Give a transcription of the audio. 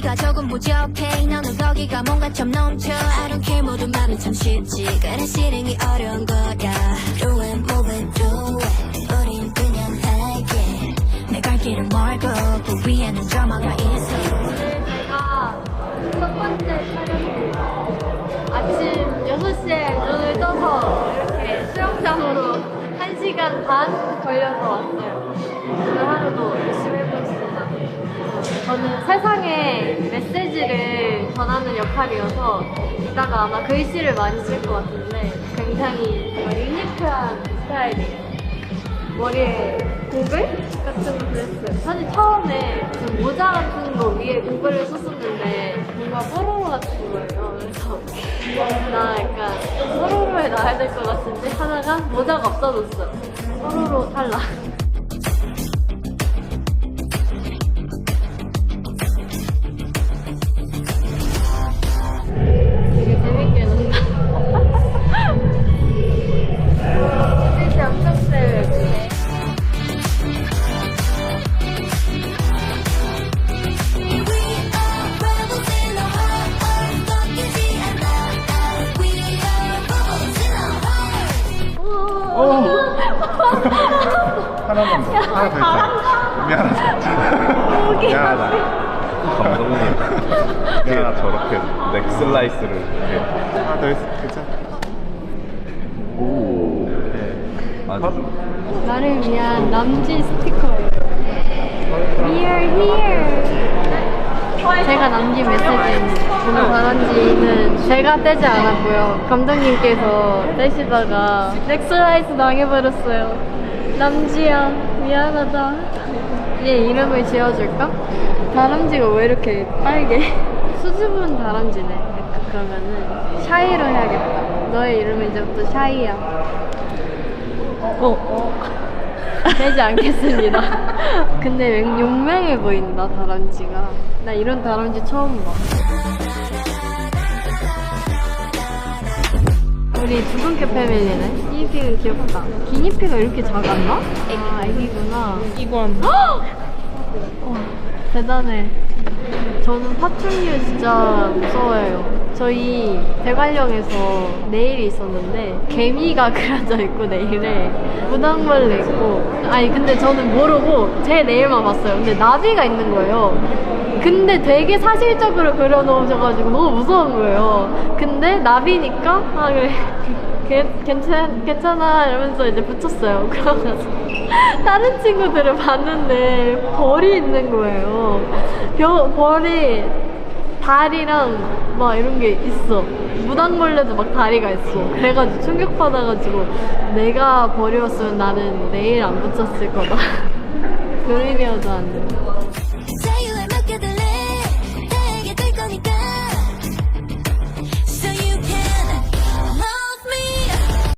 분위기가 조금 부족해. 너는 거기가 뭔가 좀 넘쳐. I don't care 모든 말은 참 쉽지. 그래 실행이 어려운 거야. Do it move it do it. 우린 그냥 할게. 내갈 길은 멀고 그 위에는 드라마가 있어. 제가 첫 번째 촬영입니다. 아침 6시에 눈을 떠서 이렇게 수영장으로 1시간 반 걸려서 왔어요. 오늘 하루도 열심히 해보겠습니다. 저는 세상에 메시지를 전하는 역할이어서 이따가 아마 글씨를 많이 쓸 것 같은데 굉장히 유니크한 스타일이에요. 머리에 고글 같은 거 그랬어요. 사실 처음에 모자 같은 거 위에 고글을 썼었는데 뭔가 뽀로로 같은 거예요. 그래서 나 약간 뽀로로에 나야 될 것 같은데 하다가 모자가 없어졌어요. 뽀로로 탈락. 하나만 더. 하나 더 있어. 미안하다. 미안하다. 감독님 미안하다. 저렇게 넥슬라이스를 이렇게 하나 더 있어. 괜찮아. 오 아주 나를 위한 남지 스티커예요. We are here. 제가 남긴 메시지입니다. 오늘 바란지는 제가 떼지 않았고요. 감독님께서 떼시다가 넥슬라이스 당해버렸어요. 남지야, 미안하다. 얘 이름을 지어줄까? 다람쥐가 왜 이렇게 빨개? 수줍은 다람쥐네. 그러면은 샤이로 해야겠다. 너의 이름은 이제부터 샤이야. 어, 어. 되지 않겠습니다. 근데 왠 용맹해 보인다, 다람쥐가. 나 이런 다람쥐 처음 봐. 우리 두근캐 패밀리네. 이게 귀엽다. 기니피가 이렇게 작았나? 아, 애기구나. 이건 와, 대단해. 저는 파충류 진짜 무서워해요. 저희 대관령에서 내일이 있었는데 개미가 그려져 있고 내일에 무당벌레 있고 아니 근데 저는 모르고 제 내일만 봤어요. 근데 나비가 있는 거예요. 근데 되게 사실적으로 그려놓으셔가지고 너무 무서운 거예요. 근데 나비니까 아 그래 괜- 괜찮, 괜찮아 이러면서 이제 붙였어요. 그러면서 다른 친구들을 봤는데 벌이 있는 거예요. 벼, 벌이 다리랑 막 이런 게 있어. 무당벌레도 막 다리가 있어. 그래가지고 충격받아가지고 내가 벌이었으면 나는 내일 안 붙였을 거다. 그림이어도 안 돼.